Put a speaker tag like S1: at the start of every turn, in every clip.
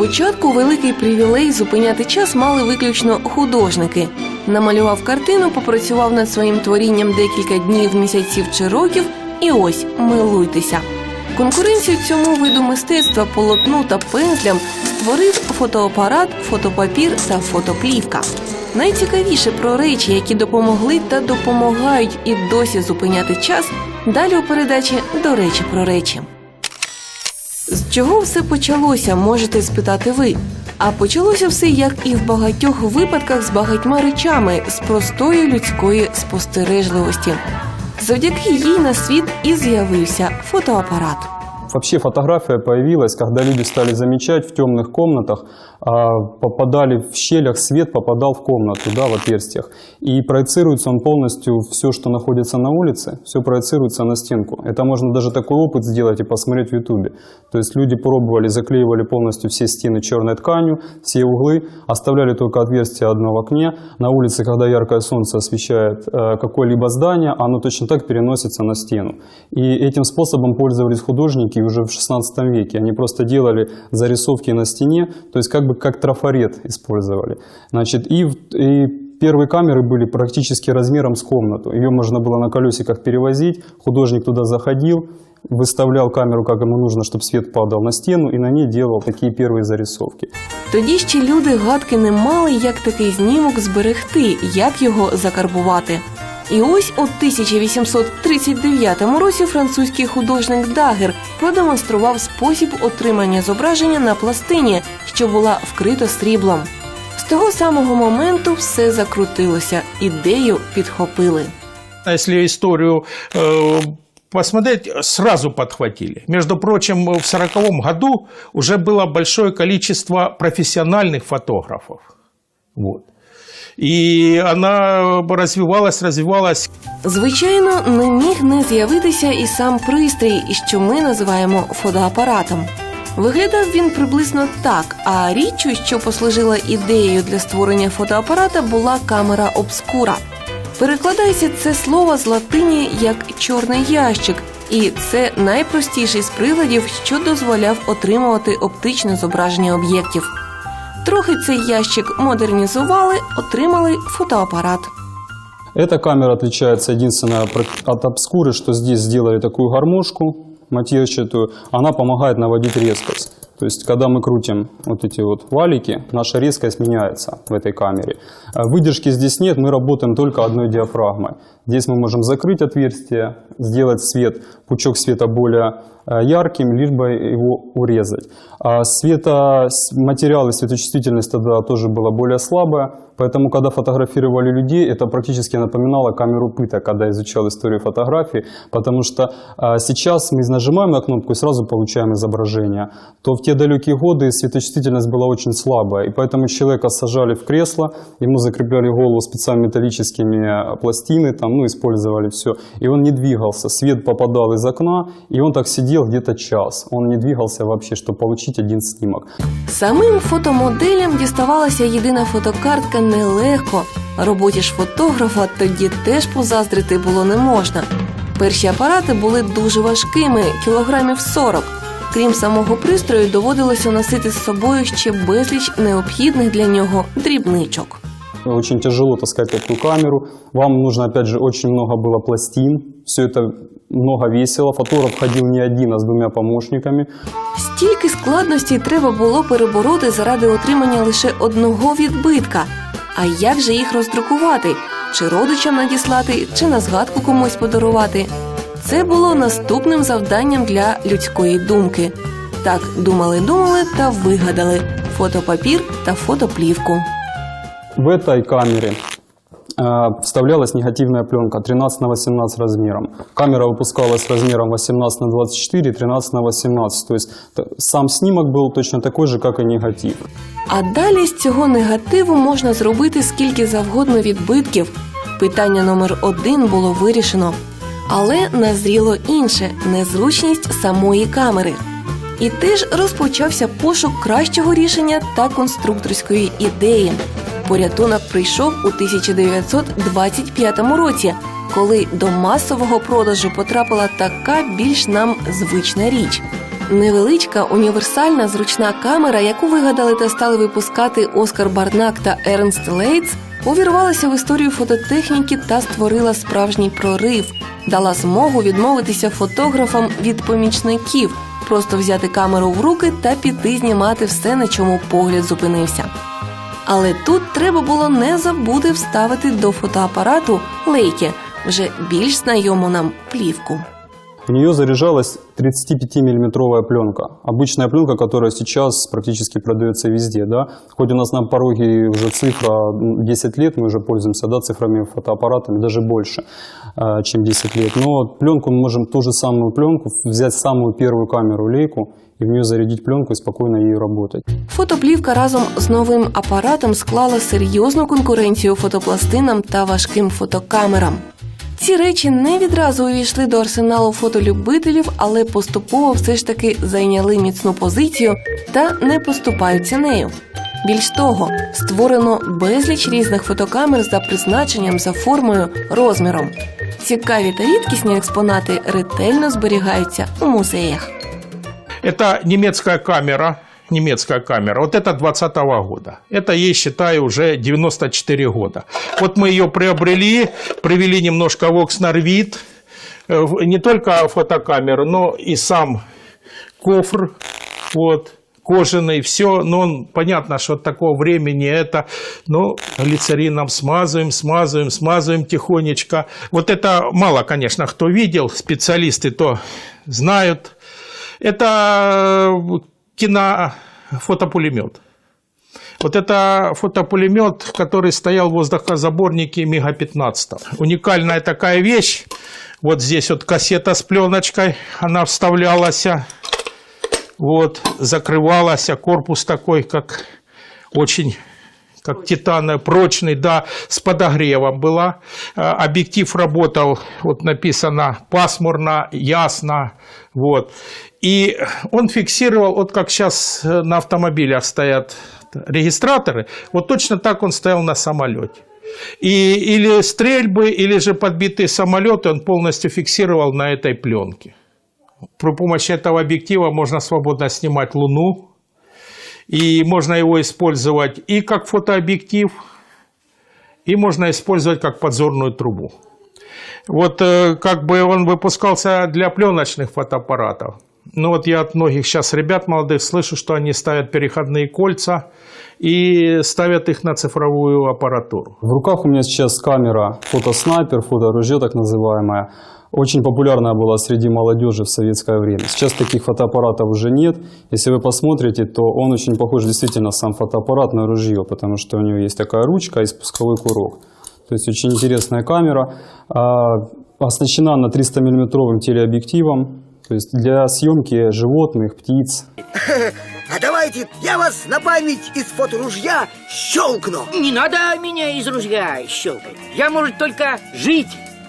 S1: Спочатку великий привілей зупиняти час мали виключно художники. Намалював картину, попрацював над своїм творінням декілька днів, місяців чи років, і ось милуйтеся. Конкуренцію цьому виду мистецтва полотну та пензлям створив фотоапарат, фотопапір та фотоплівка. Найцікавіше про речі, які допомогли та допомагають і досі зупиняти час. Далі у передачі до речі про речі. З чого все почалося, можете спитати ви. А почалося все, як і в багатьох випадках з багатьма речами, з простої людської спостережливості. Завдяки їй на світ і з'явився фотоапарат.
S2: Вообще фотография появилась, когда люди стали замечать в темных комнатах, а, попадали в щелях, свет попадал в комнату, да, в отверстиях. И проецируется он полностью, все, что находится на улице, все проецируется на стенку. Это можно даже такой опыт сделать и посмотреть в ютубе. То есть люди пробовали, заклеивали полностью все стены черной тканью, все углы, оставляли только отверстие одно в окне. На улице, когда яркое солнце освещает э, какое-либо здание, оно точно так переносится на стену. И этим способом пользовались художники уже в 16 веке. Они просто делали зарисовки на стене, то есть как бы как трафарет использовали. Значит, и, в- и Первые камеры были практически размером с комнату. Ее можно было на колесиках перевозить. Художник туда заходил, выставлял камеру, как ему нужно, чтобы свет падал на стену, и на ней делал такие первые зарисовки.
S1: Тоді ще люди гадки не мали, як такий знімок зберегти, як його закарбувати. І ось у 1839 році французький художник Дагер продемонстрував спосіб отримання зображення на пластині, що була вкрита сріблом. З того самого моменту все закрутилося, ідею підхопили.
S3: А Если историю э, посмотреть, сразу подхватили. Между прочим, в 1940 году уже было большое количество профессиональных фотографов. Вот. И она развивалась, развивалась.
S1: Звичайно, не міг не з'явитися і сам пристрій, що ми називаємо фотоапаратом. Виглядав він приблизно так, а річчю, що послужила ідеєю для створення фотоапарата, була камера обскура. Перекладається це слово з латині як чорний ящик, і це найпростіший з приладів, що дозволяв отримувати оптичне зображення об'єктів. Трохи цей ящик модернізували, отримали фотоапарат.
S2: Эта камера отличается единственное про- от обскуры, что здесь сделали такую гармошку матерчатую. Она помогает наводить резкость. То есть, когда мы крутим вот эти вот валики, наша резкость меняется в этой камере. А Выдержки здесь нет, мы работаем только одной диафрагмой. Здесь мы можем закрыть отверстие, сделать свет, пучок света более э, ярким, либо его урезать. А света, с- материалы, светочувствительность тогда тоже была более слабая, поэтому, когда фотографировали людей, это практически напоминало камеру пыток, когда изучал историю фотографии, потому что а, сейчас мы нажимаем на кнопку и сразу получаем изображение, то в те далекие годы светочувствительность была очень слабая, и поэтому человека сажали в кресло, ему закрепляли голову специально металлическими э, пластины, там, ну, использовали все, и он не двигался, свет попадал из окна, и он так сидел где-то час, он не двигался вообще, чтобы получить один снимок.
S1: Самим фотомоделям діставалася єдина фотокартка нелегко. Роботі ж фотографа тоді теж позаздрити було не можна. Перші апарати були дуже важкими, кілограмів 40. Крім самого пристрою, доводилося носити з собою ще безліч необхідних для нього дрібничок.
S2: Очень тяжело таскать такую камеру. Вам нужно, опять же, очень много было пластин. Все это много весело. Фотограф ходил не один, а с двумя помощниками.
S1: Стільки складностей треба було перебороти заради отримання лише одного відбитка. А як же їх роздрукувати? Чи родичам надіслати, чи на згадку комусь подарувати? Це було наступним завданням для людської думки. Так думали, думали та вигадали фотопапір та фотоплівку.
S2: В этой камере э, вставлялась негативная пленка 13 на 18 размером. Камера выпускалась размером 18 на 24, 13 на 18. То есть т- сам снимок был точно такой же, как и негатив.
S1: А далі з цього негативу можна зробити скільки завгодно відбитків. Питання номер один було вирішено. Але назріло інше незручність самої камери. І теж розпочався пошук кращого рішення та конструкторської ідеї. Порятунок прийшов у 1925 році, коли до масового продажу потрапила така більш нам звична річ Невеличка універсальна зручна камера, яку вигадали та стали випускати Оскар Барнак та Ернст Лейтс, увірвалася в історію фототехніки та створила справжній прорив, дала змогу відмовитися фотографам від помічників, просто взяти камеру в руки та піти знімати все, на чому погляд зупинився. Але тут треба було не забути вставити до фотоапарату лейки, вже більш знайому нам плівку.
S2: У нее заряжалась 35-миллиметровая пленка. Обычная пленка, которая сейчас практически продается везде. Да? Хоть у нас на пороге уже цифра м, 10 лет, мы уже пользуемся да, цифрами, фотоаппаратами, даже больше, э, чем 10 лет. Но пленку мы можем ту же самую пленку, взять самую первую камеру лейку и в нее зарядить пленку и спокойно ею работать.
S1: Фотоплівка разом з новим апаратом склала серйозну конкуренцію фотопластинам та важким фотокамерам. Ці речі не відразу увійшли до арсеналу фотолюбителів, але поступово все ж таки зайняли міцну позицію та не поступаються нею. Більш того, створено безліч різних фотокамер за призначенням, за формою, розміром. Цікаві та рідкісні експонати ретельно зберігаються у музеях.
S3: Это немецкая камера, немецкая камера. Вот это 20 года. Это ей, считаю, уже 94 года. Вот мы ее приобрели, привели немножко. Э, в- Не только фотокамеру, но и сам кофр. Вот кожаный, все, но он, понятно, что от такого времени это, ну, глицерином смазываем, смазываем, смазываем тихонечко. Вот это мало, конечно, кто видел, специалисты то знают. Это э, кинофотопулемет. Вот это фотопулемет, который стоял в воздухозаборнике МиГа-15. Уникальная такая вещь. Вот здесь вот кассета с пленочкой, она вставлялась. Вот, закрывалась, корпус такой, как очень как титановый, прочный, да, с подогревом была. Э, Объектив работал, вот написано, пасмурно, ясно, вот. И он фиксировал, вот как сейчас на автомобилях стоят регистраторы, вот точно так он стоял на самолете. И или стрельбы, или же подбитые самолеты он полностью фиксировал на этой пленке. При помощи этого объектива можно свободно снимать Луну, и можно его использовать и как фотообъектив, и можно использовать как подзорную трубу. Вот э, как бы он выпускался для пленочных фотоаппаратов. Но вот я от многих сейчас ребят молодых слышу, что они ставят переходные кольца и ставят их на цифровую аппаратуру.
S2: В руках у меня сейчас камера фотоснайпер, фоторужье так называемое. Очень популярная была среди молодежи в советское время. Сейчас таких фотоаппаратов уже нет. Если вы посмотрите, то он очень похож действительно сам фотоаппарат на ружье, потому что у него есть такая ручка и спусковой курок. То есть очень интересная камера. А, оснащена на 300 миллиметровым телеобъективом. То есть для съемки животных, птиц,
S4: А давайте я вас на память из фоторужья щелкну.
S5: Не надо меня из ружья щелкать. Я, может, только жить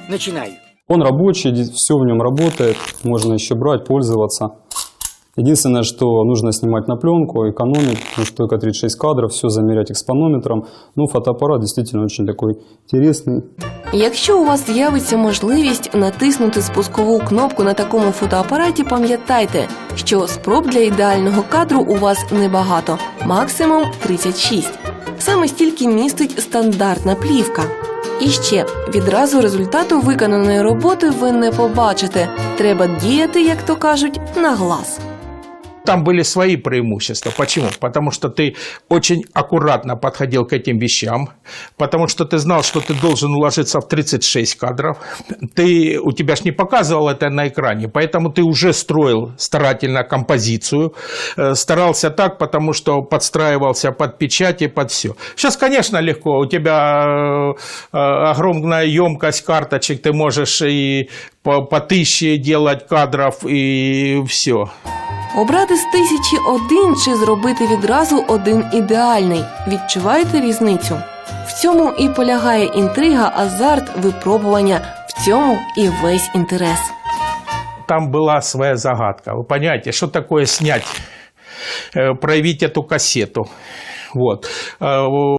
S5: начинаю.
S2: Он рабочий, все в нем работает, можно еще брать, пользоваться. Единственное, что нужно снимать на пленку, экономить, потому что только 36 кадров, все замерять экспонометром. Ну, фотоаппарат действительно очень такой интересный.
S1: Якщо у вас з'явиться можливість натиснути спускову кнопку на такому фотоапараті, пам'ятайте, що спроб для ідеального кадру у вас небагато, максимум 36. Саме стільки містить стандартна плівка. І ще відразу результату виконаної роботи ви не побачите. Треба діяти, як то кажуть, на глаз.
S3: Там были свои преимущества. Почему? Потому что ты очень аккуратно подходил к этим вещам, потому что ты знал, что ты должен уложиться в 36 кадров. Ты, у тебя ж не показывал это на экране, поэтому ты уже строил старательно композицию, э, старался так, потому что подстраивался под печать и под все. Сейчас, конечно, легко. У тебя э, огромная емкость карточек, ты можешь и по, по тысяче делать кадров, и все.
S1: Обрати з тисячі один чи зробити відразу один ідеальний. Відчуваєте різницю? В цьому і полягає інтрига, азарт, випробування. В цьому і весь інтерес.
S3: там была своя загадка. Вы понимаете, что такое снять, э, проявить эту кассету. Вот. Э,